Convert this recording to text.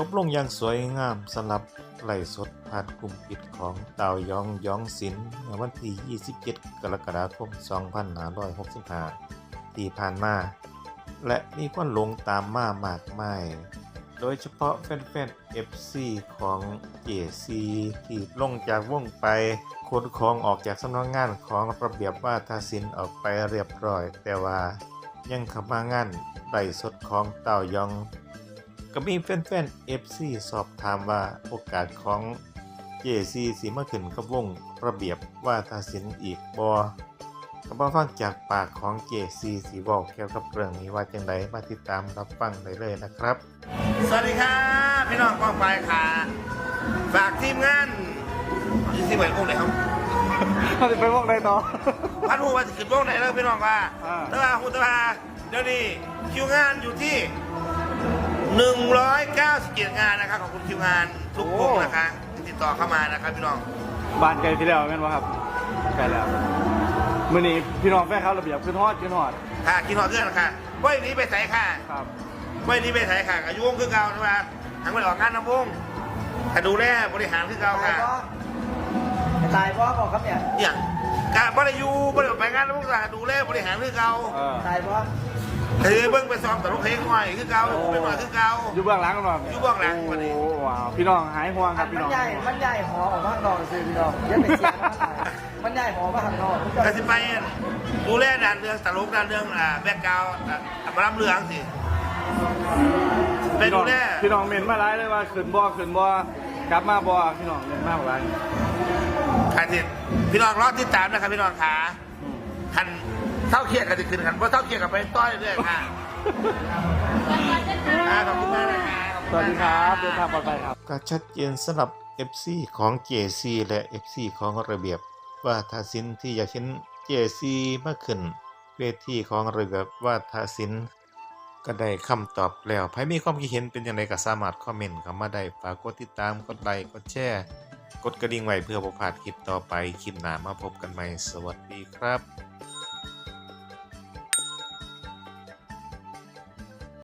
จบลงอย่างสวยงามสำหรับไล่สดผ่านกลุ่มปิดของเต่ายองยองศิลป์ในวันที่ 27 กรกฎาคม 2565 ที่ผ่านมา และมีคนลงตามมามากมาย โดยเฉพาะแฟนๆ FC ของ JC ที่ลงจากวงไปขนของออกจากสำนักงานของระเบียบว่าทาศิลออกไปเรียบร้อย แต่ว่ายังข้ามางานไล่สดของเต่ายอง ก็มีแฟนๆ FC สอบถามว่าโอกาสของ JC สีมาขึ้นกับวงระเบียบว่าทศิลป์อีกบอก็มาฟังจากปากของ JC สีบอกเกี่ยวกับเรื่องนี้ว่าจังไดมาติดตามรับฟังได้เลยนะครับ สวัสดีครับพี่น้องกองไฟค่ะ ฝากทีมงานยี่สิบเอ็ดวงไหนครับเขาจะไปพวกใดต่อพันหูว่าจะขึ้นวงไหนแล้วพี่น้องว่าอ่าตะวาหูตะวาเดี๋ยวนี้คิวงานอยู่ที่ หนึ่งร้อยเก้าสิบเกียรงานนะครับของคุณคิวงานทุกวงนะคะติดต่อเข้ามานะครับพี่น้องบ้านไกลที่แล้วแม่นวะครับไกลแล้วมื่อนี้พี่น้องแฟนเขาระเบียบขึ้นฮอดขึ้นฮอดค่ะกินหอดเพื่อนค่ะว่ายนี้ไปใส่ค่ะครับว่ายนี้ไปใส่ค่ะอายุวงคือเก่าใช่ไหมทั้งไปออกงานน้ำวงถ้าดูแลบริหารคือเก่าตายค่ะบ่ตายบ่บอกครับเนี่ยอย่างการบริยูบริไปงานแล้วพวกเราดูแลบริหารคือเก่าเออตายบ่ เฮ้ยเบิ้งไปซ้อมแต่ลูกเพลงหน่อยคือเก่าไปหน่อยคือเก่า อยู่เบื้องหลังกันมาอยู่เบื้องหลังวันนี้ โอ้ว้าวพี่น้องหายห่วงคอัรับนพี่มัน้นอง ใหญ่ มันใหญ่หอออกมาข้างนอกซื้อพี่น้องอยังไปเสียมันหลายมันใหญ่หอมาข้างนอกกสิไปดูแลด้านเรื่องตลกด้านเรื่องอ่าแบ็กกราวด์อ่ามารับเรื่องสิไปพี่น้ดูองแลพี่น้องเมนมาไล่เลยว่าขึ้นบ่ขึ้นบ่กลับมาบ่พี่น้องเมนมากไล่ค่ะที่พี่น้องรอติดตามนะครับพี่น้องขาคัน เท่าเครียดกันจะขึ้นกันเพราะเท่าเครียดกับไปต้อยเรื่อยค่ะอ่าขอบคุณมากนะคะขอบสณวัสมากดีครับเดินทางปลอดภัยครับ ก็ชัดเจนสำหรับ FC ของ JC และ FC ของระเบียบ ว่าทาสินที่อยากเห็น JC มาขึ้น เวทีของระเบียบว่าทาสิน ก็ได้คำตอบแล้วใครมีความคิดเห็นเป็นอย่างไรก็สามารถคอมเมนต์เข้ามาได้ฝากกดติดตามกดไลค์กดแชร์ กดกระดิ่งไว้เพื่อบ่พลาดคลิปต่อไปคลิปหน้ามาพบกันใหม่สวัสดีครับ